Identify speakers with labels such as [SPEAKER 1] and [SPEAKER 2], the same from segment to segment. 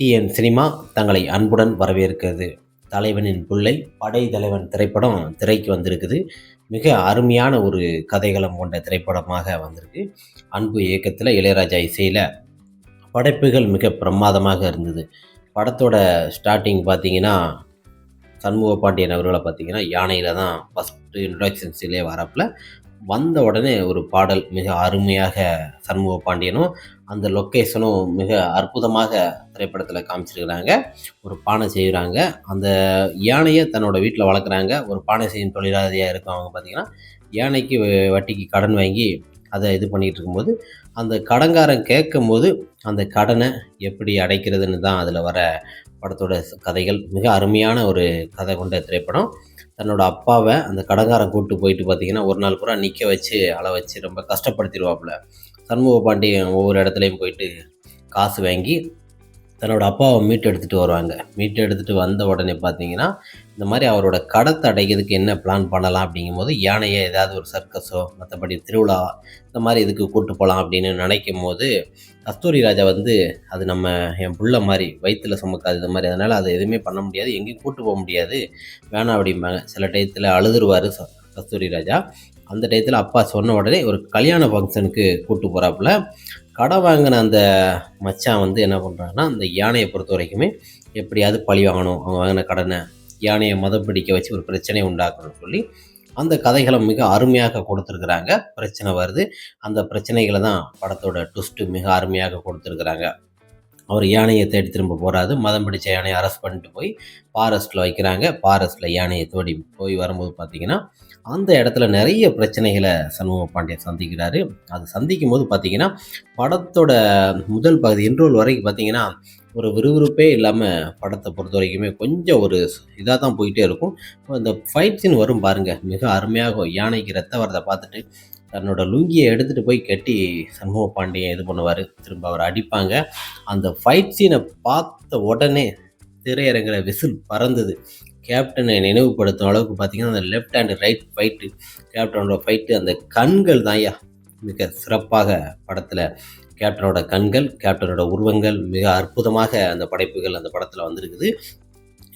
[SPEAKER 1] TN cinema தங்களை அன்புடன் வரவேற்கிறது. தலைவனின் பிள்ளை படை தலைவன் திரைப்படம் திரைக்கு வந்திருக்குது. மிக அருமையான ஒரு கதைகளம் கொண்ட திரைப்படமாக வந்திருக்கு. அன்பு இயக்கத்தில் இளையராஜா இசையில் படைப்புகள் மிக பிரமாதமாக இருந்தது. படத்தோட ஸ்டார்டிங் பார்த்தீங்கன்னா சண்முக பாண்டியன் அவர்களை பார்த்தீங்கன்னா யானையில் தான் ஃபஸ்ட்டு இன்ட்ரடக்ஷன் சீலே வரப்பில் வந்த உடனே ஒரு பாடல் மிக அருமையாக சண்முக பாண்டியனும் அந்த லொக்கேஷனும் மிக அற்புதமாக திரைப்படத்தில் காமிச்சிருக்கிறாங்க. ஒரு பானை செய்கிறாங்க அந்த யானையை தன்னோட வீட்டில் வளர்க்குறாங்க. ஒரு பானை செய்யும் தொழிலாளியாக இருக்கவங்க பார்த்தீங்கன்னா யானைக்கு வ- வட்டிக்கு கடன் வாங்கி அதை இது பண்ணிகிட்டு இருக்கும்போது அந்த கடன்காரன் கேட்கும் போது அந்த கடனை எப்படி அடைக்கிறதுன்னு தான் அதில் வர படத்தோட கதைகள். மிக அருமையான ஒரு கதை கொண்ட திரைப்படம். தன்னோட அப்பாவை அந்த கடங்காரன் கூப்பிட்டு போயிட்டு பார்த்தீங்கன்னா ஒரு நாள் பூரா நிற்க வச்சு அழ வச்சு ரொம்ப கஷ்டப்படுத்திடுவாப்புல. சண்முக பாண்டியன் ஒவ்வொரு இடத்துலையும் போயிட்டு காசு வாங்கி தன்னோட அப்பாவை மீட்டு எடுத்துகிட்டு வருவாங்க. மீட்டு எடுத்துகிட்டு வந்த உடனே பார்த்தீங்கன்னா இந்த மாதிரி அவரோட கடத்தை அடைக்கிறதுக்கு என்ன பிளான் பண்ணலாம் அப்படிங்கும்போது யானையை ஏதாவது ஒரு சர்க்கஸோ மற்றபடி திருவிழா இந்த மாதிரி இதுக்கு கூப்பிட்டு போகலாம் அப்படின்னு நினைக்கும் போது கஸ்தூரி ராஜா வந்து அது நம்ம என் புள்ள மாதிரி வயிற்றில் சுமக்காது இது மாதிரி அதனால் அதை எதுவுமே பண்ண முடியாது. எங்கேயும் கூட்டு போக முடியாது. வேணாம் அப்படிம்பாங்க. சில டயத்தில் அழுதுருவார் கஸ்தூரி ராஜா. அந்த டயத்தில் அப்பா சொன்ன உடனே ஒரு கல்யாண ஃபங்க்ஷனுக்கு கூப்பிட்டு போகிறாப்புல கடை வாங்கின அந்த மச்சான் வந்து என்ன பண்ணுறாங்கன்னா அந்த யானையை பொறுத்த வரைக்குமே எப்படியாவது பழி வாங்கணும். அவங்க வாங்கின கடனை யானையை மதம் பிடிக்க வச்சு ஒரு பிரச்சனையை உண்டாக்கணும்னு சொல்லி அந்த கதைகளை மிக அருமையாக கொடுத்துருக்குறாங்க. பிரச்சனை வருது. அந்த பிரச்சனைகளை தான் படத்தோட ட்விஸ்ட்டு மிக அருமையாக கொடுத்துருக்குறாங்க. அவர் யானையை தேடி திரும்ப போகிறாரு மதம் பிடிச்ச யானையை அரெஸ்ட் பண்ணிட்டு போய் ஃபாரஸ்ட்டில் வைக்கிறாங்க. ஃபாரஸ்ட்டில் யானையை தேடி போய் வரும்போது பார்த்தீங்கன்னா அந்த இடத்துல நிறைய பிரச்சனைகளை சண்முக பாண்டியன் சந்திக்கிறாரு. அது சந்திக்கும் போது பார்த்தீங்கன்னா படத்தோட முதல் பகுதி இன்ட்ரோல் வரைக்கும் பார்த்தீங்கன்னா ஒரு விறுவிறுப்பே இல்லாமல் படத்தை பொறுத்த வரைக்குமே கொஞ்சம் ஒரு இதாக தான் போயிட்டே இருக்கும். இந்த ஃபைட் சீன் வரும் பாருங்கள் மிக அருமையாக யானைக்கு ரத்த வரதை பார்த்துட்டு தன்னோட லுங்கியை எடுத்துகிட்டு போய் கட்டி சண்முக பாண்டியன் இது பண்ணுவார். திரும்ப அவர் அடிப்பாங்க. அந்த ஃபைட் சீனை பார்த்த உடனே திரையரங்கில் விசில் பறந்தது. கேப்டனை நினைவுபடுத்தும் அளவுக்கு பார்த்தீங்கன்னா அந்த லெஃப்ட் அண்ட் ரைட் ஃபைட்டு கேப்டனோட ஃபைட்டு அந்த கண்கள் தான்யா மிக சிறப்பாக படத்தில் கேப்டனோட கண்கள் கேப்டனோட உருவங்கள் மிக அற்புதமாக அந்த படைப்புகள் அந்த படத்தில் வந்திருக்குது.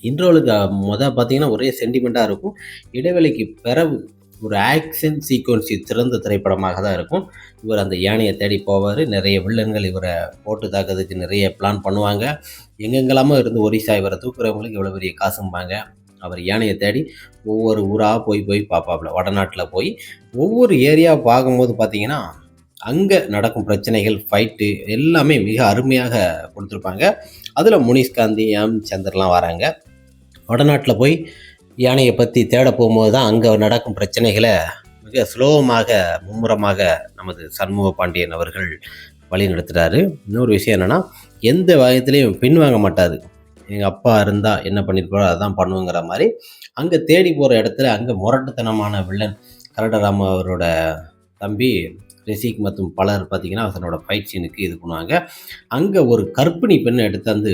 [SPEAKER 1] இன்றோலுக்கு மொதல் பார்த்தீங்கன்னா ஒரே சென்டிமெண்ட்டாக இருக்கும். இடைவெளிக்கு பிறகு ஒரு ஆக்ஷன் சீக்வன்சி சிறந்த திரைப்படமாக தான் இருக்கும். இவர் அந்த யானையை தேடி போவார். நிறைய வில்லன்கள் இவரை போட்டு தாக்கிறதுக்கு நிறைய பிளான் பண்ணுவாங்க. எங்கெங்கெல்லாமோ இருந்து ஒரிசா இவரை தூக்குறவங்களுக்கு இவ்வளோ பெரிய காசும்பாங்க அவர் யானையை தேடி ஒவ்வொரு ஊராக போய் போய் பார்ப்பாப்புல வடநாட்டில் போய் ஒவ்வொரு ஏரியா பார்க்கும்போது பார்த்தீங்கன்னா அங்கே நடக்கும் பிரச்சனைகள் ஃபைட்டு எல்லாமே மிக அருமையாக கொடுத்துருப்பாங்க. அதில் முனிஷ்காந்தி எம். சந்தர்லாம் வராங்க. வடநாட்டில் போய் யானையை பற்றி தேட போகும்போது தான் அங்கே நடக்கும் பிரச்சனைகளை மிக சுலபமாக மும்முரமாக நமது சண்முக பாண்டியன் அவர்கள் வழி நடத்துகிறாரு இன்னொரு விஷயம் என்னென்னா எந்த வகையத்துலேயும் பின்வாங்க மாட்டார். எங்கள் அப்பா இருந்தால் என்ன பண்ணியிருப்பாரோ அதான் பண்ணுவோங்கிற மாதிரி அங்கே தேடி போகிற இடத்துல அங்கே முரட்டுத்தனமான வில்லன் கரடராம அவரோட தம்பி ரிஷிக் மற்றும் பலர் பார்த்தீங்கன்னா தன்னோட ஃபைட் சீனுக்கு இது பண்ணுவாங்க. அங்கே ஒரு கற்பிணி பெண்ணை எடுத்து வந்து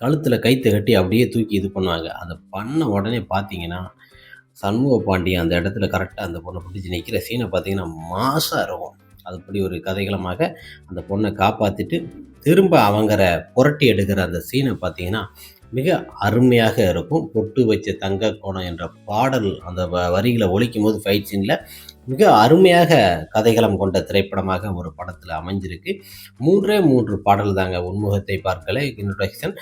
[SPEAKER 1] கழுத்தில் கைத்தை கட்டி அப்படியே தூக்கி இது பண்ணுவாங்க. அதை பண்ண உடனே பார்த்தீங்கன்னா சண்முக பாண்டியன் அந்த இடத்துல கரெக்டாக அந்த பொண்ணை பிடிச்சி நிற்கிற சீனை பார்த்தீங்கன்னா மாசாக இருக்கும். அதுபடி ஒரு கதைகளமாக அந்த பொண்ணை காப்பாற்றிட்டு திரும்ப அவங்கிற புரட்டி எடுக்கிற அந்த சீனை பார்த்தீங்கன்னா மிக அருமையாக இருக்கும். பொட்டு வச்ச தங்க கோணம் என்ற பாடல் அந்த வ வரிகளை ஒழிக்கும் போது ஃபைட் சீனில் மிக அருமையாக கதைகளம் கொண்ட திரைப்படமாக ஒரு படத்தில் அமைஞ்சிருக்கு. மூன்றே மூன்று பாடல் தாங்க உன்முகத்தை பார்க்கல. இன்ட்ரடக்ஷன்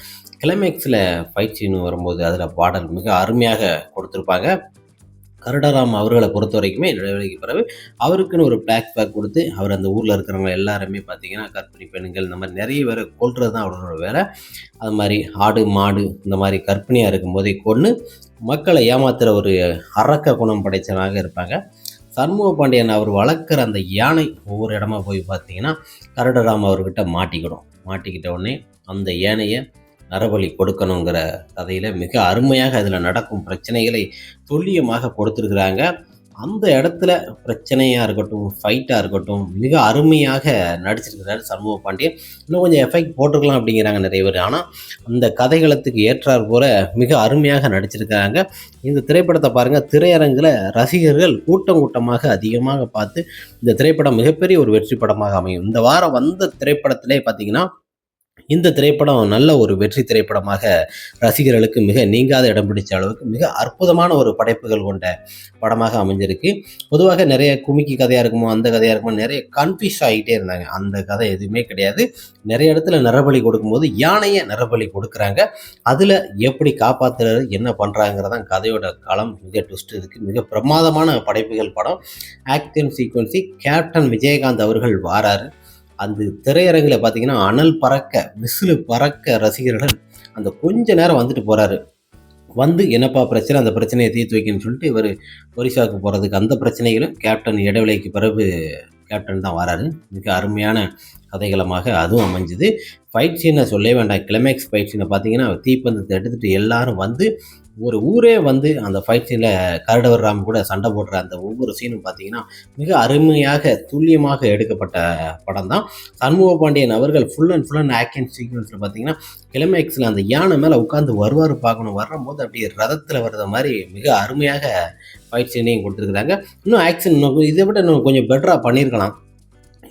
[SPEAKER 1] கிளைமேக்ஸில் ஃபைட் சீன் வரும்போது அதில் பாடல் மிக அருமையாக கொடுத்துருப்பாங்க. கருடாராம் அவர்களை பொறுத்த வரைக்குமே இடைவெளிக்கு பிறகு அவருக்குன்னு ஒரு பிளாக் பேக் கொடுத்து அவர் அந்த ஊரில் இருக்கிறவங்க எல்லாருமே பார்த்தீங்கன்னா கற்பிணி பெண்கள் இந்த மாதிரி நிறைய பேரை கொள்வது தான் அவரோட வேலை. அது மாதிரி ஆடு மாடு இந்த மாதிரி கர்ப்பிணியாக இருக்கும்போதே கொன்று மக்களை ஏமாத்துகிற ஒரு அரக்க குணம் படைத்தவனாக இருப்பாங்க. சண்முக பாண்டியன் அவர் வளர்க்குற அந்த யானை ஒவ்வொரு இடமா போய் பார்த்தீங்கன்னா கருடராம் அவர்கிட்ட மாட்டிக்கிடும். மாட்டிக்கிட்ட உடனே அந்த யானையை நரபலி கொடுக்கணுங்கிற கதையில் மிக அருமையாக அதில் நடக்கும் பிரச்சனைகளை துல்லியமாக கொடுத்துருக்குறாங்க. அந்த இடத்துல பிரச்சனையாக இருக்கட்டும் ஃபைட்டாக இருக்கட்டும் மிக அருமையாக நடிச்சிருக்கிறார் சண்முக பாண்டியன். இன்னும் கொஞ்சம் எஃபெக்ட் போட்டிருக்கலாம் அப்படிங்கிறாங்க நிறைய பேர். ஆனால் அந்த கதைகளத்துக்கு ஏற்றார் போல மிக அருமையாக நடிச்சிருக்கிறாங்க. இந்த திரைப்படத்தை பாருங்கள் திரையரங்கில் ரசிகர்கள் கூட்டம் கூட்டமாக அதிகமாக பார்த்து இந்த திரைப்படம் மிகப்பெரிய ஒரு வெற்றி படமாக அமையும். இந்த வாரம் வந்த திரைப்படத்திலே பார்த்தீங்கன்னா இந்த திரைப்படம் நல்ல ஒரு வெற்றி திரைப்படமாக ரசிகர்களுக்கு மிக நீங்காத இடம் பிடிச்ச அளவுக்கு மிக அற்புதமான ஒரு படைப்புகள் கொண்ட படமாக அமைஞ்சிருக்கு. பொதுவாக நிறைய குமிக்கி கதையாக இருக்குமோ அந்த கதையாக இருக்குமோ நிறைய கன்ஃபியூஸ் ஆகிட்டே இருந்தாங்க. அந்த கதை எதுவுமே கிடையாது. நிறைய இடத்துல நரபலி கொடுக்கும்போது யானையை நரபலி கொடுக்குறாங்க. அதில் எப்படி காப்பாற்றுறது என்ன பண்ணுறாங்கிறதான் கதையோட களம் மிக ட்விஸ்ட் இருக்குது மிக பிரமாதமான படைப்புகள் படம். ஆக்ஷன் சீக்வன்சி கேப்டன் விஜயகாந்த் அவர்கள் வாராரு. அந்த திரையரங்கில் பார்த்தீங்கன்னா அனல் பறக்க விசிலு பறக்க ரசிகர்கள் அந்த கொஞ்ச நேரம் வந்துட்டு போகிறாரு வந்து என்னப்பா பிரச்சனை? அந்த பிரச்சனையை தீர்த்து வைக்கணும்னு சொல்லிட்டு இவர் ஒரிசாவுக்கு போகிறதுக்கு அந்த பிரச்சனைகளும் கேப்டன் இடைவெளிக்கு பிறகு கேப்டன் தான் வராரு. மிக அருமையான கதைகளமாக அதுவும் அமைஞ்சுது. ஃபைட் சீனை சொல்லவே வேண்டாம். கிளைமேக்ஸ் ஃபைட் சீனை பார்த்தீங்கன்னா தீப்பந்தத்தை எடுத்துகிட்டு எல்லாரும் வந்து ஒரு ஊரே வந்து அந்த ஃபைட் கருடவர் கரடவர் ராம் கூட சண்டை போடுற அந்த ஒவ்வொரு சீனும் பார்த்தீங்கன்னா மிக அருமையாக துல்லியமாக எடுக்கப்பட்ட படம் தான். சண்முக பாண்டியன் அவர்கள் full and full and action சீக்வன்ஸில் பார்த்தீங்கன்னா கிளைமேக்ஸில் அந்த யானை மேலே உட்காந்து வருவார் பார்க்கணும். வரும்போது அப்படியே ரதத்தில் வர்ற மாதிரி மிக அருமையாக ஃபைட் சீனையும் கொடுத்துருக்குறாங்க. இன்னும் ஆக்ஷன் இன்னும் இதை விட இன்னும் கொஞ்சம் பெட்டராக பண்ணியிருக்கலாம்.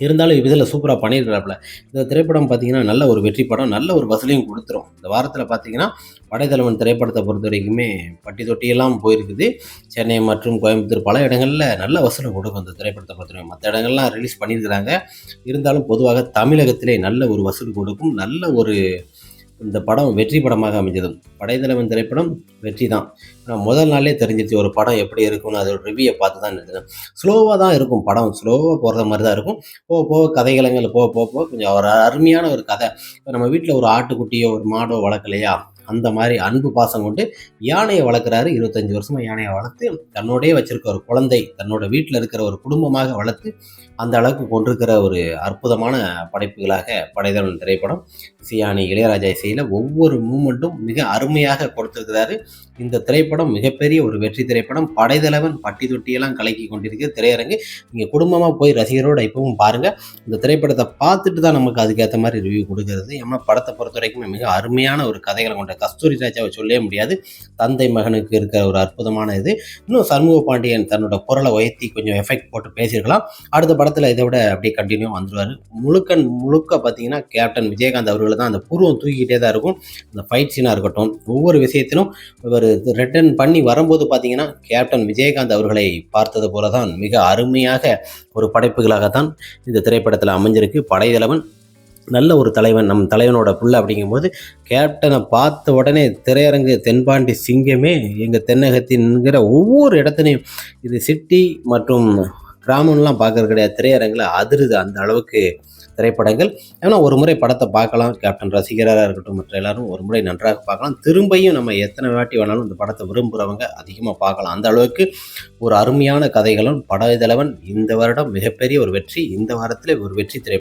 [SPEAKER 1] இருந்தாலும் இதில் சூப்பராக பண்ணியிருக்கிறாப்புல இந்த திரைப்படம் பார்த்தீங்கன்னா நல்ல ஒரு வெற்றி படம் நல்ல ஒரு வசூலையும் கொடுத்துரும். இந்த வாரத்தில் பார்த்தீங்கன்னா படைத்தலைவன் திரைப்படத்தை பொறுத்த வரைக்குமே பட்டி தொட்டியெல்லாம் போயிருக்குது. சென்னை மற்றும் கோயம்புத்தூர் பல இடங்களில் நல்ல வசூலை கொடுக்கும் இந்த திரைப்படத்தை பொறுத்த வரைக்கும். மற்ற இடங்கள்லாம் ரிலீஸ் பண்ணியிருக்கிறாங்க. இருந்தாலும் பொதுவாக தமிழகத்திலே நல்ல ஒரு வசூல் கொடுக்கும் நல்ல ஒரு இந்த படம் வெற்றி படமாக அமைஞ்சது படைத்தலைவன் திரைப்படம் வெற்றி தான் ஆனால் முதல் நாளே தெரிஞ்சிருச்சு ஒரு படம் எப்படி இருக்கும்னு அதோட ரிவ்யூயை பார்த்து தான் நினைச்சேன். ஸ்லோவாக தான் இருக்கும் படம். ஸ்லோவாக போகிற மாதிரி தான் இருக்கும். போக போக கதைகளங்கள் போக போக போக கொஞ்சம் ஒரு அருமையான ஒரு கதை. இப்போ நம்ம வீட்டில் ஒரு ஆட்டுக்குட்டியோ ஒரு மாடோ வளர்க்கலையா? அந்த மாதிரி அன்பு பாசம் கொண்டு யானையை வளர்க்குறாரு. இருபத்தஞ்சி வருஷமாக யானையை வளர்த்து தன்னோடய வச்சிருக்க ஒரு குழந்தை தன்னோட வீட்டில் இருக்கிற ஒரு குடும்பமாக வளர்த்து அந்த அளவுக்கு கொண்டிருக்கிற ஒரு அற்புதமான படைப்புகளாக படைதவன் திரைப்படம் சியானி இளையராஜா இசையில் ஒவ்வொரு மூமெண்ட்டும் மிக அருமையாக கொடுத்திருக்கிறாரு. இந்த திரைப்படம் மிகப்பெரிய ஒரு வெற்றி திரைப்படம். படைதளவன் பட்டி தொட்டியெல்லாம் கலக்கி கொண்டிருக்கிற திரையரங்கு. நீங்கள் குடும்பமாக போய் ரசிகரோட இப்பவும் பாருங்கள் இந்த திரைப்படத்தை பார்த்துட்டு தான் நமக்கு அதுக்கேற்ற மாதிரி ரிவ்யூ கொடுக்கறது. ஏன்னா படத்தை பொறுத்த வரைக்கும் மிக அருமையான ஒரு கதைகளை கொண்ட கஸ்தூரி ராஜாவை சொல்லவே முடியாது. தந்தை மகனுக்கு இருக்கிற ஒரு அற்புதமான இது. இன்னும் சண்முக பாண்டியன் தன்னோட குரலை உயர்த்தி கொஞ்சம் எஃபெக்ட் போட்டு பேசியிருக்கலாம். அடுத்த படத்தில் இதை விட அப்படியே கண்டினியூ வந்துடுவார் முழுக்க முழுக்க பார்த்தீங்கன்னா கேப்டன் விஜயகாந்த் அவர்கள் தான் அந்த பூர்வம் தூக்கிட்டே தான் இருக்கும். அந்த ஃபைட் சீனாக இருக்கட்டும் ஒவ்வொரு விஷயத்திலும் இவர் ரிட்டர்ன் பண்ணி வரும்போது பார்த்தீங்கன்னா கேப்டன் விஜயகாந்த் அவர்களை பார்த்தது போல தான் மிக அருமையாக ஒரு படைப்புகளாகத்தான் இந்த திரைப்படத்தில் அமைஞ்சிருக்கு. படைத்தலைவன் நல்ல ஒரு தலைவன் நம் தலைவனோட புள்ள அப்படிங்கும்போது கேப்டனை பார்த்த உடனே திரையரங்கு தென்பாண்டி சிங்கமே எங்கள் தென்னகத்தின்கிற ஒவ்வொரு இடத்துலையும் இது சிட்டி மற்றும் கிராமம்லாம் பார்க்கறது கிடையாது. திரையரங்கில் அதிருது அந்த அளவுக்கு திரைப்படங்கள். ஏன்னா ஒரு முறை படத்தை பார்க்கலாம். கேப்டன் ரசிகராக இருக்கட்டும் மற்ற எல்லாரும் ஒரு முறை நன்றாக பார்க்கலாம். திரும்பியும் நம்ம எத்தனை வாட்டி வேணாலும் இந்த படத்தை விரும்புகிறவங்க அதிகமாக பார்க்கலாம். அந்த அளவுக்கு ஒரு அருமையான கதைகளும் பட இதழவன் இந்த வருடம் மிகப்பெரிய ஒரு வெற்றி இந்த வாரத்தில் ஒரு வெற்றி திரை